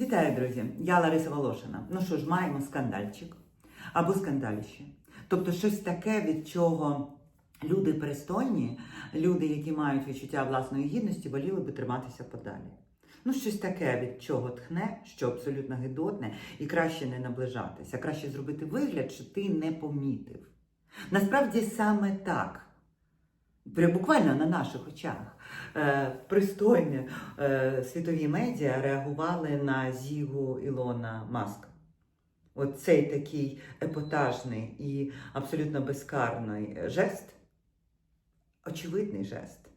Вітаю, друзі! Я Лариса Волошина. Ну що ж, маємо скандальчик або скандаліще. Тобто щось таке, від чого люди пристойні, люди, які мають відчуття власної гідності, воліли би триматися подалі. Ну, щось таке, від чого тхне, що абсолютно гидотне, і краще не наближатися, краще зробити вигляд, що ти не помітив. Насправді саме так. Буквально на наших очах е, пристойні е, світові медіа реагували на зігу Ілона Маска. От цей такий епатажний і абсолютно безкарний жест, очевидний жест,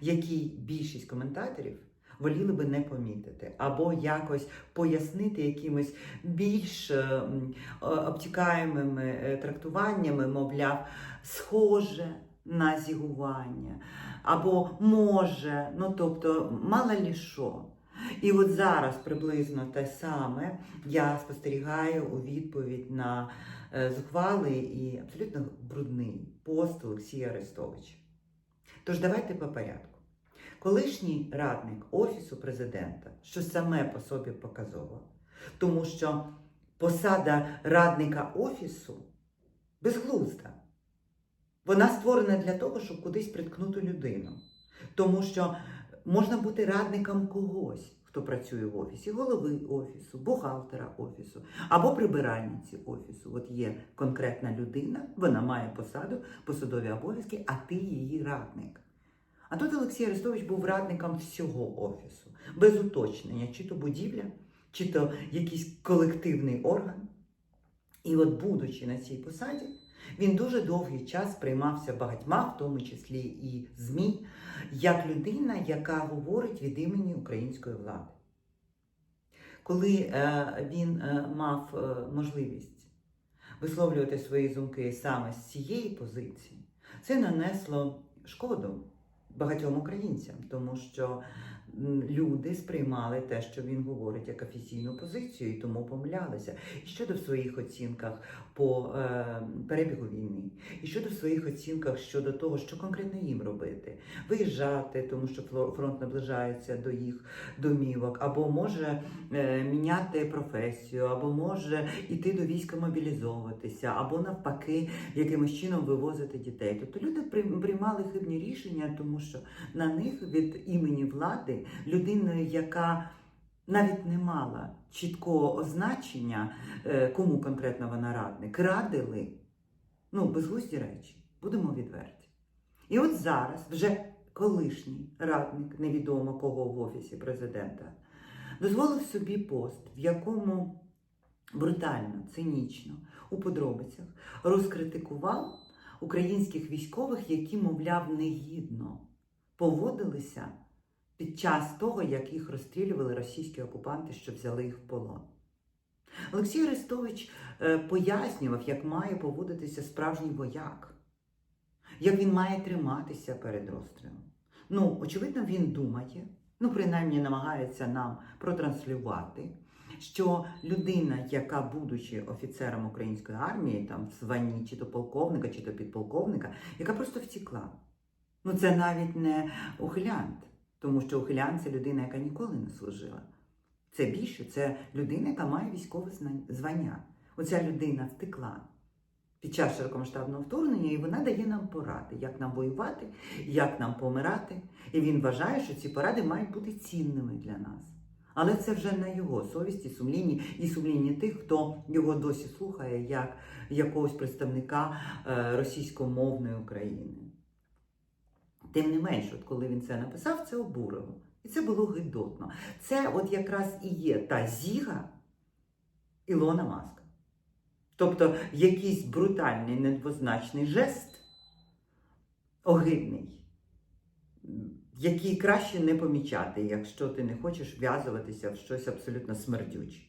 який більшість коментаторів воліли би не помітити, або якось пояснити якимось більш е, обтікаємими трактуваннями, мовляв, схоже на зігування, або може, ну тобто, мало лі що. І от зараз приблизно те саме я спостерігаю у відповідь на е, зухвалий і абсолютно брудний пост Олексія Арестовича. Тож давайте по порядку. Колишній радник Офісу президента, що саме по собі показово, тому що посада радника Офісу безглузда. Вона створена для того, щоб кудись приткнути людину. Тому що можна бути радником когось, хто працює в офісі, голови офісу, бухгалтера офісу або прибиральниці офісу. От є конкретна людина, вона має посаду, посадові обов'язки, а ти її радник. А тут Олексій Арестович був радником всього офісу, без уточнення, чи то будівля, чи то якийсь колективний орган. І от, будучи на цій посаді, він дуже довгий час приймався багатьма, в тому числі і ЗМІ, як людина, яка говорить від імені української влади. Коли е, він е, мав е, можливість висловлювати свої думки саме з цієї позиції, це нанесло шкоду багатьом українцям, тому що люди сприймали те, що він говорить, як офіційну позицію, і тому помилялися. І щодо в своїх оцінках по е, перебігу війни, і щодо в своїх оцінках щодо того, що конкретно їм робити, виїжджати, тому що фронт наближається до їх домівок, або може е, міняти професію, або може йти до війська мобілізовуватися, або навпаки, якимось чином вивозити дітей. Тобто люди приймали хибні рішення, тому що на них від імені влади людиною, яка навіть не мала чіткого означення, е, кому конкретно вона радник, радили ну, безглузді речі, будемо відверті. І от зараз вже колишній радник, невідомо кого в офісі президента, дозволив собі пост, в якому брутально, цинічно, у подробицях розкритикував українських військових, які, мовляв, негідно поводилися під час того, як їх розстрілювали російські окупанти, що взяли їх в полон. Олексій Арестович е, пояснював, як має поводитися справжній вояк, як він має триматися перед розстрілом. Ну, очевидно, він думає, ну, принаймні намагається нам протранслювати, що людина, яка, будучи офіцером української армії, там в званні чи то полковника, чи то підполковника, яка просто втікла. Ну, це навіть не ухилянт, тому що ухилянт це людина, яка ніколи не служила. Це більше, це людина, яка має військове звання. Оця людина втекла під час широкомасштабного вторгнення, і вона дає нам поради, як нам воювати, як нам помирати. І він вважає, що ці поради мають бути цінними для нас. Але це вже на його совісті, сумлінні і сумлінні тих, хто його досі слухає як якогось представника е, російськомовної України. Тим не менш, от коли він це написав, це обурило. І це було гидотно. Це от якраз і є та зіга Ілона Маска. Тобто якийсь брутальний, недвозначний жест, огидний, який краще не помічати, якщо ти не хочеш в'язуватися в щось абсолютно смердюче.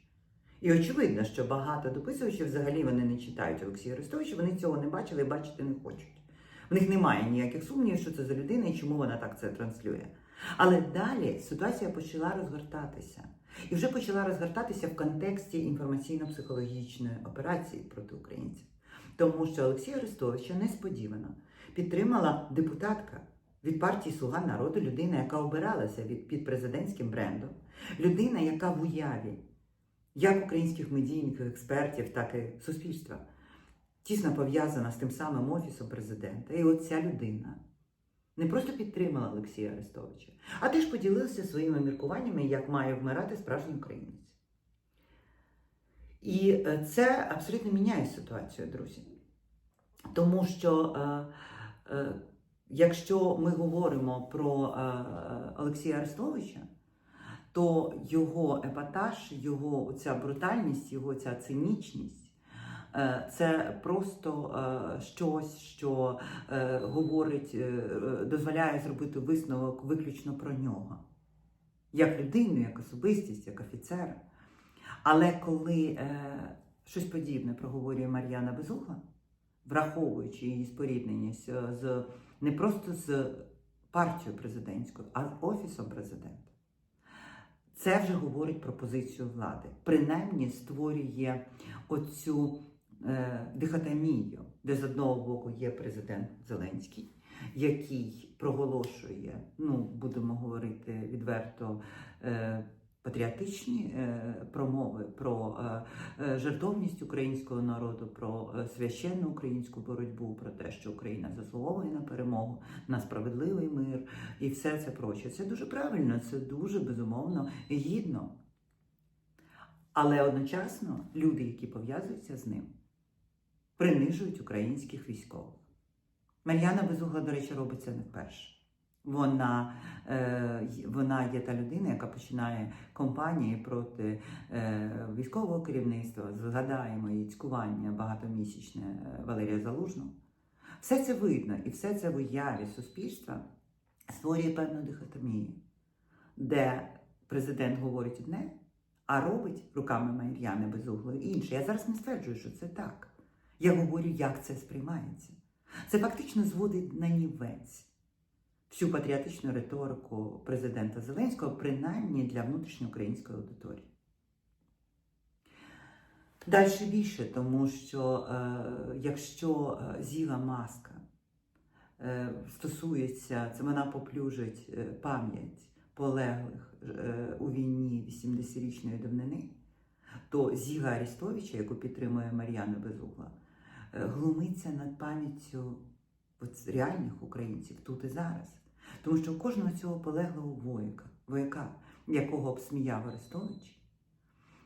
І очевидно, що багато дописувачів взагалі вони не читають Олексія Арестовича, вони цього не бачили і бачити не хочуть. В них немає ніяких сумнівів, що це за людина і чому вона так це транслює. Але далі ситуація почала розгортатися. І вже почала розгортатися в контексті інформаційно-психологічної операції проти українців. Тому що Олексія Арестовича несподівано підтримала депутатка від партії Слуга народу, людина, яка обиралася від, під президентським брендом, людина, яка в уяві як українських медійників, експертів, так і суспільства, тісно пов'язана з тим самим офісом президента. І от ця людина не просто підтримала Олексія Арестовича, а теж поділилася своїми міркуваннями, як має вмирати справжній українець. І е, це абсолютно міняє ситуацію, друзі. Тому що е, е, якщо ми говоримо про е, Олексія Арестовича, то його епатаж, його ця брутальність, його ця цинічність е, це просто е, щось, що е, говорить, е, е, дозволяє зробити висновок виключно про нього, як людину, як особистість, як офіцера. Але коли е, щось подібне проговорює Мар'яна Безугла, враховуючи її спорідненість е, з не просто з партією президентською, а з офісом президента, це вже говорить про позицію влади. Принаймні створює оцю е, дихотомію, де з одного боку є президент Зеленський, який проголошує, ну будемо говорити відверто. Е, Патріотичні е, промови про е, е, жертовність українського народу, про е, священну українську боротьбу, про те, що Україна заслуговує на перемогу, на справедливий мир і все це проче. Це дуже правильно, це дуже безумовно гідно. Але одночасно люди, які пов'язуються з ним, принижують українських військових. Мар'яна Безугла, до речі, робить це не вперше. Вона, е, вона є та людина, яка починає кампанії проти е, військового керівництва. Згадаємо її цькування багатомісячне е, Валерія Залужного. Все це видно і все це в уяві суспільства створює певну дихотомію, де президент говорить одне, а робить руками Мар'яни Безуглої інше. Я зараз не стверджую, що це так. Я говорю, як це сприймається. Це фактично зводить на нівець всю патріотичну риторику президента Зеленського, принаймні для внутрішньоукраїнської аудиторії. Далі більше, тому що е, якщо е, зіла маска е, стосується, це вона поплюжить е, пам'ять полеглих е, у війні 80-річної давнини, то Зіга Арістовича, яку підтримує Мар'яна Безугла, глумиться над пам'яттю реальних українців тут і зараз. Тому що кожного цього полеглого вояка, вояка, якого обсміяв Арестович,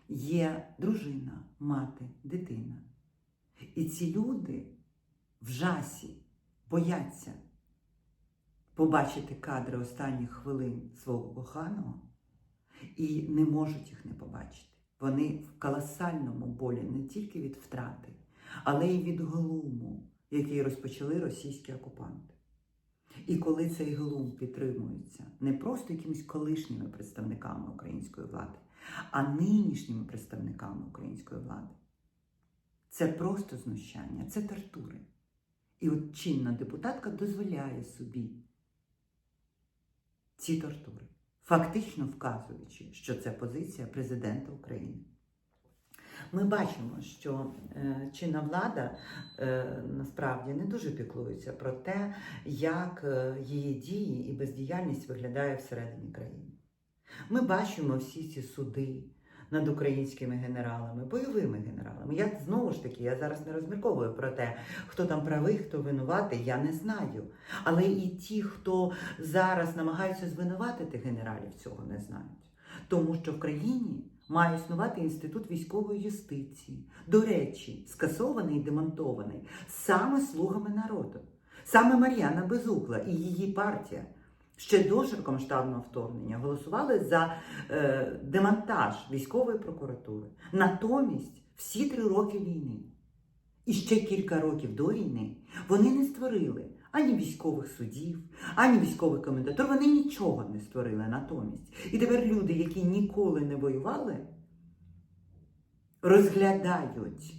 є дружина, мати, дитина. І ці люди в жасі бояться побачити кадри останніх хвилин свого коханого і не можуть їх не побачити. Вони в колосальному болі не тільки від втрати, але й від глуму, який розпочали російські окупанти. І коли цей глум підтримується не просто якимись колишніми представниками української влади, а нинішніми представниками української влади, це просто знущання, це тортури. І от чинна депутатка дозволяє собі ці тортури, фактично вказуючи, що це позиція президента України. Ми бачимо, що е, чинна влада е, насправді не дуже піклується про те, як е, її дії і бездіяльність виглядає всередині країни. Ми бачимо всі ці суди над українськими генералами, бойовими генералами. Я знову ж таки, я зараз не розмірковую про те, хто там правий, хто винуватий, я не знаю. Але і ті, хто зараз намагаються звинуватити генералів, цього не знають. Тому що в країні має існувати інститут військової юстиції. До речі, скасований і демонтований саме слугами народу. Саме Мар'яна Безугла і її партія ще до широкомасштабного вторгнення голосували за е, демонтаж військової прокуратури. Натомість всі три роки війни і ще кілька років до війни вони не створили ані військових судів, ані військових комендатур. Вони нічого не створили натомість. І тепер люди, які ніколи не воювали, розглядають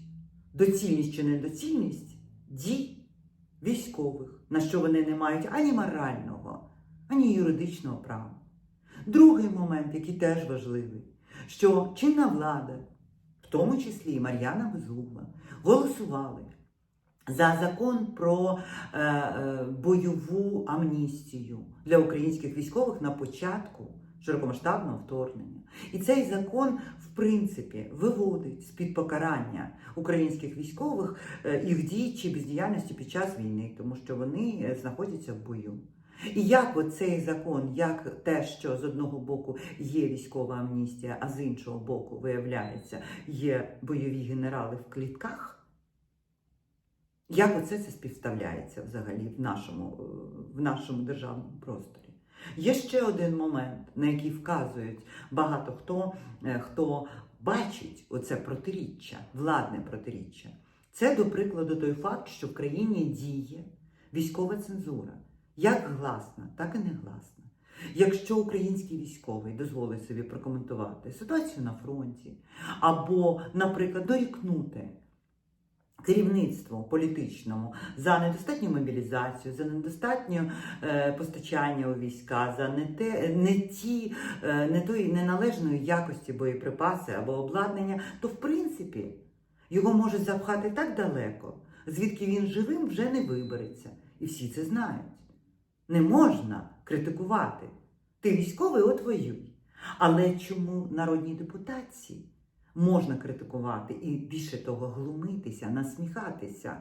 доцільність чи недоцільність дій військових, на що вони не мають ані морального, ані юридичного права. Другий момент, який теж важливий, що чинна влада, в тому числі і Мар'яна Безугла, голосували за закон про е, е, бойову амністію для українських військових на початку широкомасштабного вторгнення. І цей закон, в принципі, виводить з-під покарання українських військових е, їх дій чи бездіяльності під час війни, тому що вони знаходяться в бою. І як цей закон, як те, що з одного боку є військова амністія, а з іншого боку, виявляється, є бойові генерали в клітках, як оце це співставляється взагалі в нашому, е, в нашому державному просторі? Є ще один момент, на який вказують багато хто, е, хто бачить оце протиріччя, владне протиріччя. Це, до прикладу, той факт, що в країні діє військова цензура, як гласна, так і негласна. Якщо український військовий дозволить собі прокоментувати ситуацію на фронті, або, наприклад, дорікнути керівництву політичному за недостатню мобілізацію, за недостатнє е, постачання у війська, за не те, не ті, е, не тої неналежної якості боєприпаси або обладнання, то в принципі його можуть запхати так далеко, звідки він живим вже не вибереться. І всі це знають. Не можна критикувати. Ти військовий, от воюй. Але чому народній депутації можна критикувати і більше того глумитися, насміхатися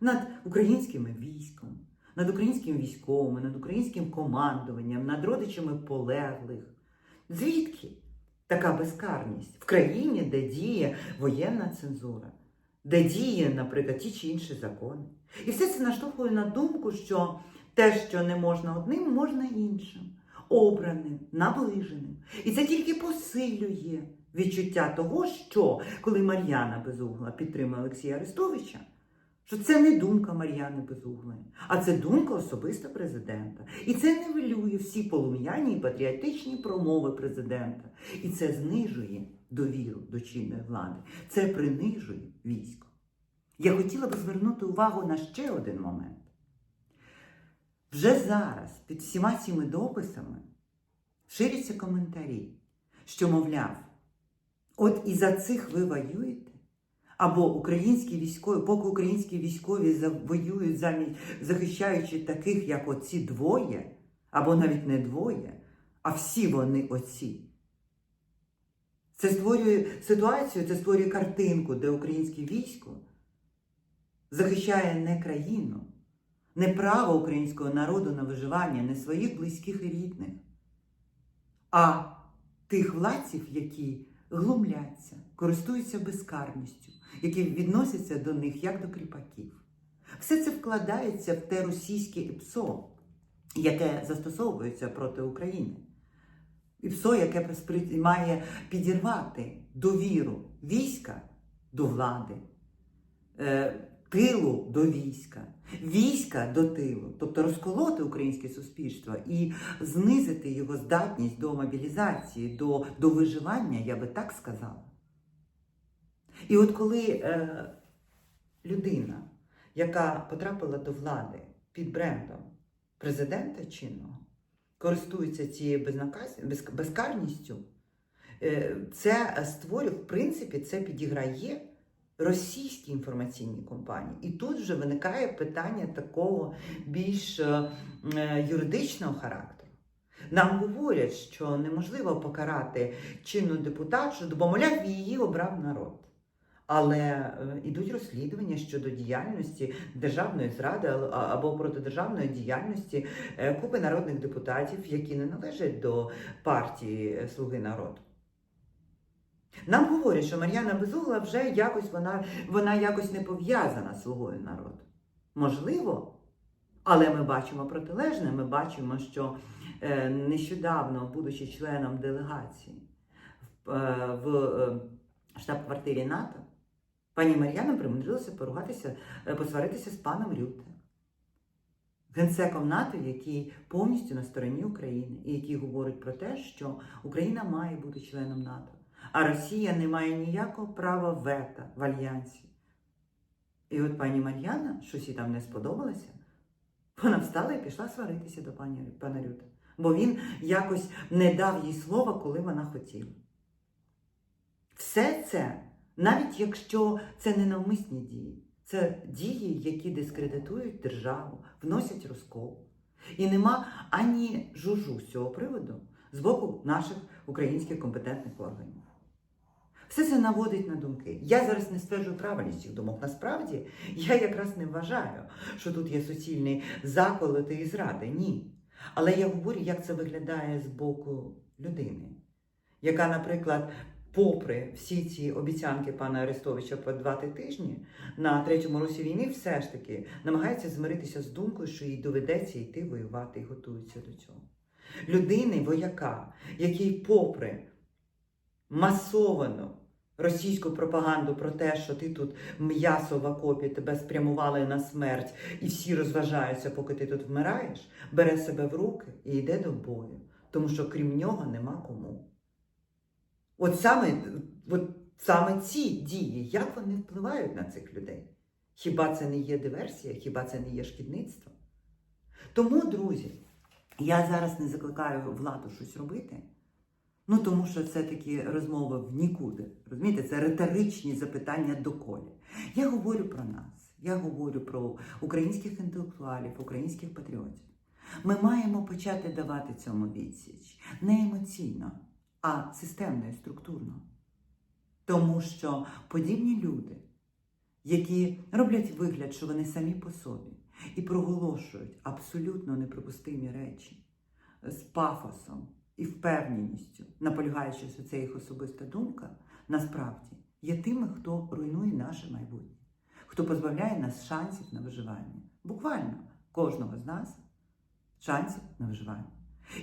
над українським військом, над українськими військовими, над українським командуванням, над родичами полеглих? Звідки така безкарність в країні, де діє воєнна цензура, де діє, наприклад, ті чи інші закони? І все це наштовхує на думку, що те, що не можна одним, можна іншим, обраним, наближеним. І це тільки посилює відчуття того, що коли Мар'яна Безугла підтримує Олексія Арестовича, що це не думка Мар'яни Безуглої, а це думка особиста президента. І це нивелює всі полум'яні і патріотичні промови президента. І це знижує довіру до чинної влади. Це принижує військо. Я хотіла би звернути увагу на ще один момент. Вже зараз під всіма цими дописами ширяться коментарі, що, мовляв, от і за цих ви воюєте, або українські військові, поки українські військові воюють замість захищаючи таких, як оці двоє, або навіть не двоє, а всі вони оці. Це створює ситуацію, це створює картинку, де українське військо захищає не країну, не право українського народу на виживання, не своїх близьких і рідних, а тих владців, які глумляться, користуються безкарністю, які відносяться до них як до кріпаків. Все це вкладається в те російське ІПСО, яке застосовується проти України. ІПСО, яке має підірвати довіру війська до влади. Тилу до війська, війська до тилу, тобто розколоти українське суспільство і знизити його здатність до мобілізації, до, до виживання, я би так сказала. І от коли е, людина, яка потрапила до влади під брендом президента чинного, користується цією безнаказ... без... безкарністю, е, це створює, в принципі, це підіграє російські інформаційні компанії. І тут вже виникає питання такого більш е, юридичного характеру. Нам говорять, що неможливо покарати чинну депутатшу, бо, мовляв, її обрав народ. Але йдуть розслідування щодо діяльності державної зради або протидержавної діяльності е, купи народних депутатів, які не належать до партії Слуги народу. Нам говорять, що Мар'яна Безугла вже якось вона, вона якось не пов'язана з слугою народу. Можливо, але ми бачимо протилежне. Ми бачимо, що е, нещодавно, будучи членом делегації в, е, е, штаб-квартирі НАТО, пані Мар'яна примудрилася поругатися, посваритися з паном Рюте. Генсеком НАТО, який повністю на стороні України, і який говорить про те, що Україна має бути членом НАТО а Росія не має ніякого права вета в альянсі. І от пані Мар'яна, щось їй там не сподобалося, вона встала і пішла сваритися до пані, пана Рюта. Бо він якось не дав їй слова, коли вона хотіла. Все це, навіть якщо це не навмисні дії, це дії, які дискредитують державу, вносять розкол. І нема ані жужу з цього приводу з боку наших українських компетентних органів. Все це наводить на думки. Я зараз не стверджую правильність цих думок. Насправді, я якраз не вважаю, що тут є суцільний заколоти і зради. Ні. Але я говорю, як це виглядає з боку людини, яка, наприклад, попри всі ці обіцянки пана Арестовича по два тижні на третьому році війни, все ж таки намагається змиритися з думкою, що їй доведеться йти воювати і готується до цього. Людини, вояка, який, попри масовану російську пропаганду про те, що ти тут м'ясо в окопі, тебе спрямували на смерть, і всі розважаються, поки ти тут вмираєш, бере себе в руки і йде до бою, тому що крім нього нема кому. От саме, от саме ці дії, як вони впливають на цих людей? Хіба це не є диверсія, хіба це не є шкідництво? Тому, друзі, я зараз не закликаю владу щось робити. Ну, тому що це такі розмови в нікуди. Розумієте, це риторичні запитання доколі. Я говорю про нас, я говорю про українських інтелектуалів, українських патріотів. Ми маємо почати давати цьому відсіч не емоційно, а системно і структурно. Тому що подібні люди, які роблять вигляд, що вони самі по собі, і проголошують абсолютно неприпустимі речі з пафосом і впевненістю, наполягаючи, що це їх особиста думка, насправді є тими, хто руйнує наше майбутнє, хто позбавляє нас шансів на виживання. Буквально кожного з нас шансів на виживання.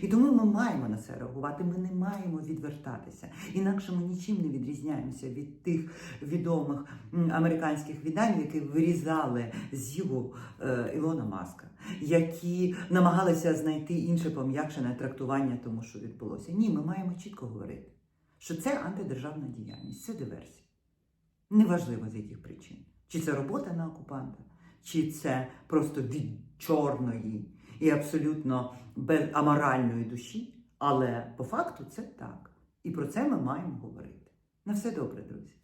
І тому ми маємо на це реагувати, ми не маємо відвертатися. Інакше ми нічим не відрізняємося від тих відомих американських видань, які вирізали з його е, Ілона Маска, які намагалися знайти інше пом'якшене трактування тому, що відбулося. Ні, ми маємо чітко говорити, що це антидержавна діяльність, це диверсія. Неважливо з яких причин. Чи це робота на окупанта, чи це просто від чорної і абсолютно без аморальної душі, але по факту це так. І про це ми маємо говорити. На все добре, друзі.